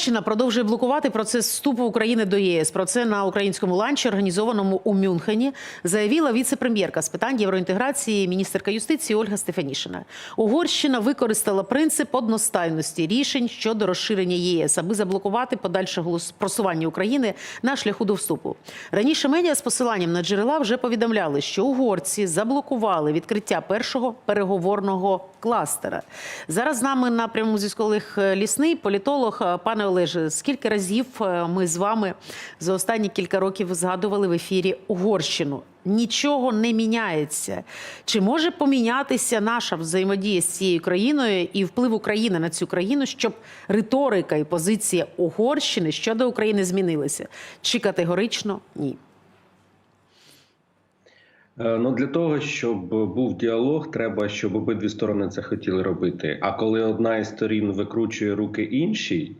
Угорщина продовжує блокувати процес вступу України до ЄС. Про це на українському ланчі, організованому у Мюнхені, заявила віце-прем'єрка з питань євроінтеграції, міністерка юстиції Ольга Стефанішина. Угорщина використала принцип одностайності рішень щодо розширення ЄС, аби заблокувати подальше просування України на шляху до вступу. Раніше медіа з посиланням на джерела вже повідомляли, що угорці заблокували відкриття першого переговорного кластера. Зараз з нами на прямому зв'язку Олег Лісний, політолог. Пане Олеже, скільки разів е, ми з вами за останні кілька років згадували в ефірі Угорщину? Нічого не міняється. Чи може помінятися наша взаємодія з цією країною і вплив України на цю країну, щоб риторика і позиція Угорщини щодо України змінилися? Чи категорично ні? Е, Ну для того, щоб був діалог, треба, щоб обидві сторони це хотіли робити. А коли одна із сторін викручує руки іншій,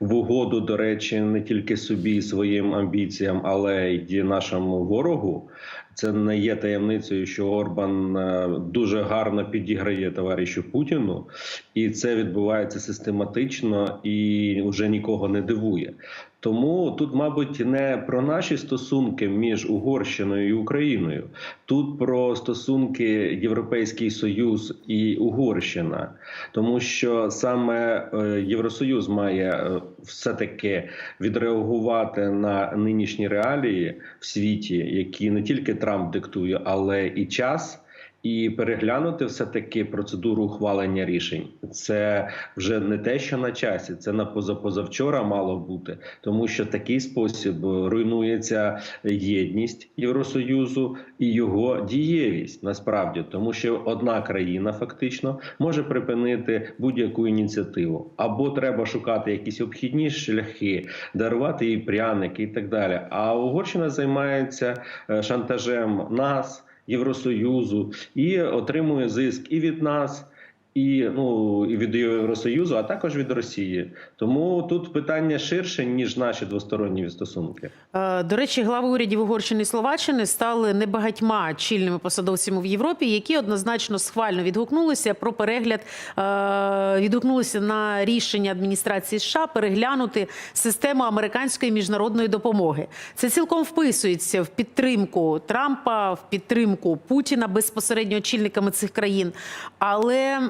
в угоду, до речі, не тільки собі своїм амбіціям, але й нашому ворогу. Це не є таємницею, що Орбан е, дуже гарно підіграє товаришу Путіну, і це відбувається систематично і вже нікого не дивує. Тому тут, мабуть, не про наші стосунки між Угорщиною і Україною, тут про стосунки Європейський Союз і Угорщина, тому що саме е, Євросоюз має е, все-таки відреагувати на нинішні реалії в світі, які не тільки Трамп диктує, але і час. І переглянути все таки процедуру ухвалення рішень. Це вже не те, що на часі, це на позапозавчора мало бути, тому що такий спосіб руйнується єдність Євросоюзу і його дієвість насправді, тому що одна країна фактично може припинити будь-яку ініціативу, або треба шукати якісь обхідні шляхи, дарувати їй пряники і так далі. А Угорщина займається е, шантажем нас. Євросоюзу і отримує зиск і від нас. І ну і від Євросоюзу, а також від Росії. Тому тут питання ширше ніж наші двосторонні стосунки. Е, До речі, глави урядів Угорщини і Словаччини стали небагатьма чільними посадовцями в Європі, які однозначно схвально відгукнулися про перегляд, е, відгукнулися на рішення адміністрації США переглянути систему американської міжнародної допомоги. Це цілком вписується в підтримку Трампа, в підтримку Путіна безпосередньо очільниками цих країн. Але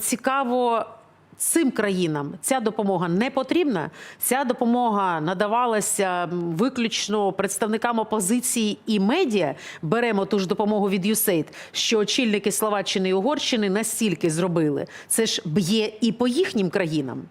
цікаво. Цим країнам ця допомога не потрібна. Ця допомога надавалася виключно представникам опозиції і медіа. Беремо ту ж допомогу від USAID, що очільники Словаччини і Угорщини настільки зробили. Це ж б'є і по їхнім країнам.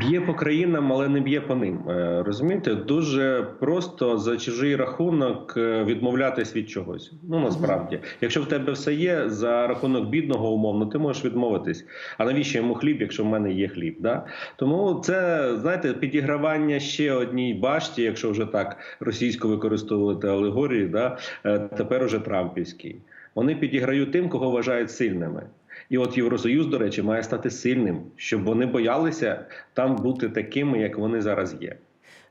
Б'є по країнам, але не б'є по ним. Е, Розумієте, дуже просто за чужий рахунок е, відмовлятись від чогось. Ну насправді, якщо в тебе все є за рахунок бідного, умовно, ти можеш відмовитись. А навіщо йому хліб, якщо в мене є хліб? Да? Тому це знаєте, підігравання ще одній башті, якщо вже так російсько використовувати алегорії, да? е, тепер уже Трампівський. Вони підіграють тим, кого вважають сильними. І от Євросоюз, до речі, має стати сильним, щоб вони боялися там бути такими, як вони зараз є.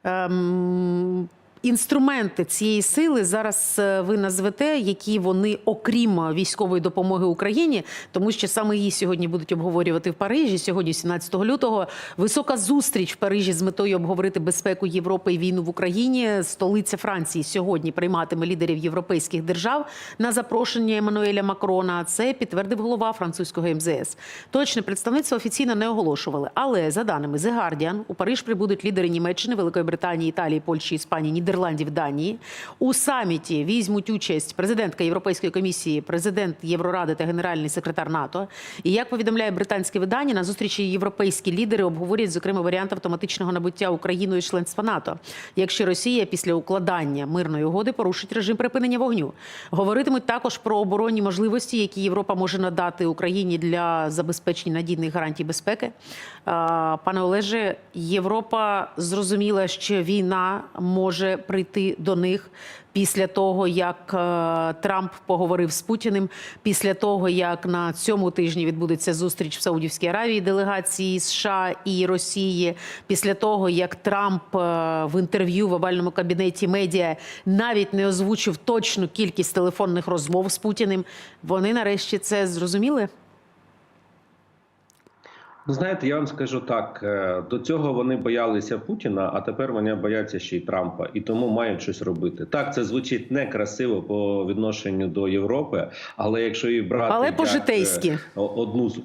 Ем, інструменти цієї сили зараз е, ви назвете, які вони, окрім військової допомоги Україні, тому що саме її сьогодні будуть обговорювати в Парижі. Сьогодні, 17 лютого, висока зустріч в Парижі з метою обговорити безпеку Європи і війну в Україні. Столиця Франції сьогодні прийматиме лідерів європейських держав на запрошення Еммануеля Макрона. Це підтвердив голова французького МЗС. Точне представництво офіційно не оголошували, але за даними The Guardian, у Париж прибудуть лідери Німеччини, Великої Британії, Італії, Польщі, Іспанії, Нідерландів, Данії. У саміті візьмуть участь президентка Європейської комісії, президент Євроради та генеральний секретар НАТО. І як повідомляє британське видання, на зустрічі європейські лідери обговорять зокрема варіант автоматичного набуття Україною членства НАТО, якщо Росія після укладання мирної угоди порушить режим припинення вогню. Говоритимуть також про оборонні можливості, які Європа може надати Україні для забезпечення надійних гарантій безпеки. Пане Олеже, Європа зрозуміла, що війна може прийти до них після того, як е, Трамп поговорив з Путіним, після того як на цьому тижні відбудеться зустріч в Саудівській Аравії делегації США і Росії, після того як Трамп е, в інтерв'ю в овальному кабінеті медіа навіть не озвучив точну кількість телефонних розмов з Путіним. Вони нарешті це зрозуміли. Ну, знаєте, я вам скажу так: е, до цього вони боялися Путіна, а тепер вони бояться ще й Трампа, і тому мають щось робити. Так, це звучить некрасиво по відношенню до Європи, але якщо і брати Але по-житейськи. е, одну з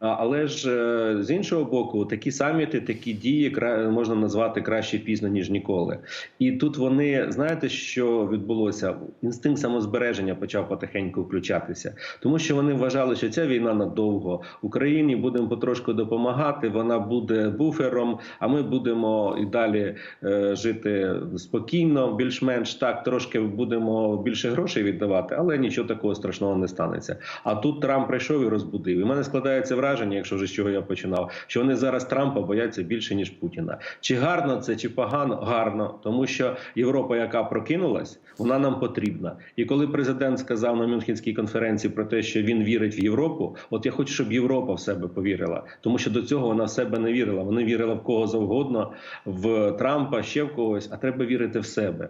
Але ж е, з іншого боку, такі саміти, такі дії можна назвати краще пізно ніж ніколи. І тут вони знаєте, що відбулося? Інстинкт самозбереження почав потихеньку включатися, тому що вони вважали, що ця війна надовго Україні будемо потрошку допомагати. Вона буде буфером. А ми будемо і далі е, жити спокійно, більш-менш так. Трошки будемо більше грошей віддавати, але нічого такого страшного не станеться. А тут Трамп прийшов і розбудив. І в мене складається враження, якщо вже з чого я починав, що вони зараз Трампа бояться більше ніж Путіна. Чи гарно це, чи погано? Гарно, тому що Європа, яка прокинулась, вона нам потрібна. І коли президент сказав на Мюнхенській конференції про те, що він вірить в Європу, от я хочу, щоб Європа в себе повірила, тому що до цього вона в себе не вірила. Вона вірила в кого завгодно, в Трампа, ще в когось. А треба вірити в себе.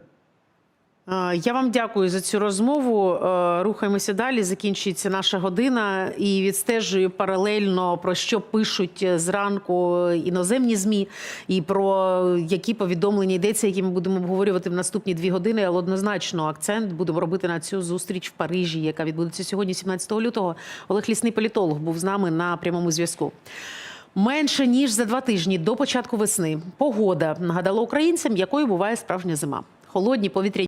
Е, Я вам дякую за цю розмову. Е, Рухаємося далі. Закінчується наша година і відстежую паралельно про що пишуть зранку іноземні змі, і про які повідомлення йдеться, які ми будемо обговорювати в наступні дві години. Але однозначно акцент будемо робити на цю зустріч в Парижі, яка відбудеться сьогодні, 17 лютого. Олег Лісний політолог був з нами на прямому зв'язку. Менше ніж за два тижні до початку весни погода нагадала українцям, якою буває справжня зима. Холодні повітряні.